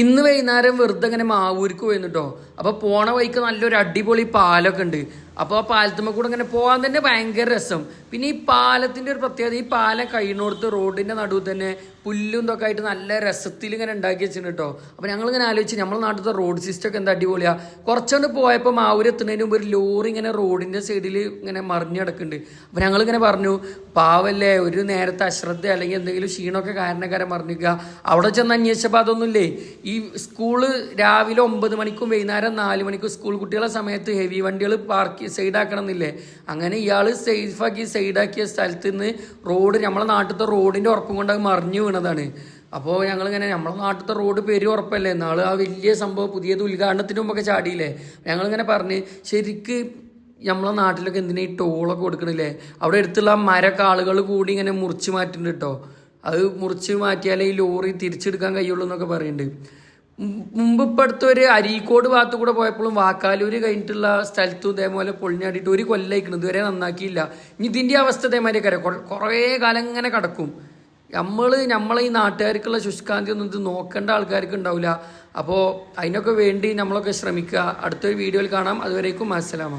ഇന്ന് വൈകുന്നേരം വെറുതെ ഇങ്ങനെ മാവൂർക്ക് പോയിരുന്നു കേട്ടോ അപ്പോൾ പോണ വഴിക്ക് നല്ലൊരു അടിപൊളി പാലൊക്കെ ഉണ്ട്. അപ്പോൾ ആ പാലത്തുമ്മ കൂടെ ഇങ്ങനെ പോകാൻ തന്നെ ഭയങ്കര രസം. പിന്നെ ഈ പാലത്തിന്റെ ഒരു പ്രത്യേകത ഈ പാലം കഴിഞ്ഞോടുത്ത് റോഡിന്റെ നടുവ് തന്നെ പുല്ലും ഇതൊക്കെ ആയിട്ട് നല്ല രസത്തിൽ ഇങ്ങനെ ഉണ്ടാക്കി വെച്ചിട്ടുണ്ട് കേട്ടോ അപ്പോൾ ഞങ്ങൾ ഇങ്ങനെ ആലോചിച്ച് നമ്മുടെ നാട്ടിലത്തെ റോഡ് സിസ്റ്റം ഒക്കെ എന്താ അടിപൊളിയാണ് കുറച്ചുകൊണ്ട് പോയപ്പോൾ മാവൂര് എത്തുന്നതിന് മുമ്പ് ഒരു ലോറി ഇങ്ങനെ റോഡിന്റെ സൈഡിൽ ഇങ്ങനെ മറിഞ്ഞു കിടക്കുന്നുണ്ട്. അപ്പോൾ ഞങ്ങളിങ്ങനെ പറഞ്ഞു പാവല്ലേ ഒരു നേരത്തെ അശ്രദ്ധ അല്ലെങ്കിൽ എന്തെങ്കിലും ക്ഷീണമൊക്കെ കാരണക്കാരെ മറിഞ്ഞിരിക്കുക. അവിടെ ചെന്ന് അന്വേഷിച്ചപ്പോൾ അതൊന്നുമില്ലേ? ഈ സ്കൂൾ രാവിലെ ഒമ്പത് മണിക്കും വൈകുന്നേരം നാല് മണിക്കും സ്കൂൾ കുട്ടികളെ സമയത്ത് ഹെവി വണ്ടികൾ പാർക്ക് സൈഡാക്കണം എന്നില്ലേ അങ്ങനെ ഇയാൾ സേഫാക്കി സൈഡാക്കിയ സ്ഥലത്ത് നിന്ന് റോഡ് നമ്മളെ നാട്ടിലത്തെ റോഡിന്റെ ഉറപ്പും കൊണ്ട് അത് മറിഞ്ഞു വീണതാണ് അപ്പോൾ ഞങ്ങൾ ഇങ്ങനെ നമ്മളെ നാട്ടിലത്തെ റോഡ് പേര് ഉറപ്പല്ലേ നാളെ ആ വലിയ സംഭവം പുതിയത് ഉദ്ഘാടനത്തിന് മുമ്പൊക്കെ ചാടിയില്ലേ. ഞങ്ങളിങ്ങനെ പറഞ്ഞ് ശരിക്ക് നമ്മളെ നാട്ടിലൊക്കെ എന്തിനാ ഈ ടോളൊക്കെ കൊടുക്കണില്ലേ? അവിടെ അടുത്തുള്ള മരൊക്കെ ആളുകൾ കൂടി ഇങ്ങനെ മുറിച്ച് മാറ്റുന്നുണ്ട് കേട്ടോ അത് മുറിച്ച് മാറ്റിയാലേ ഈ ലോറി തിരിച്ചെടുക്കാൻ കഴിയുള്ളൂ എന്നൊക്കെ പറയുന്നുണ്ട് മുമ്പ് ഇപ്പം അടുത്ത് ഒരു അരീക്കോട് ഭാഗത്ത് കൂടെ പോയപ്പോഴും വാക്കാലൂര് കഴിഞ്ഞിട്ടുള്ള സ്ഥലത്തും ഇതേപോലെ പൊളിഞ്ഞാടിയിട്ട് ഒരു കൊല്ലയിക്കണം ഇതുവരെ നന്നാക്കിയില്ല. ഇനി ഇതിന്റെ അവസ്ഥ ഇതേമാതിരി കര കുറേ കാലം ഇങ്ങനെ കിടക്കും. നമ്മൾ നമ്മളെ ഈ നാട്ടുകാർക്കുള്ള ശുഷ്കാന്തി ഒന്നും ഇത് നോക്കേണ്ട ആൾക്കാർക്ക് ഉണ്ടാവില്ല അപ്പോൾ അതിനൊക്കെ വേണ്ടി നമ്മളൊക്കെ ശ്രമിക്കുക. അടുത്തൊരു വീഡിയോയിൽ കാണാം. അതുവരേക്കും അസ്സലാമ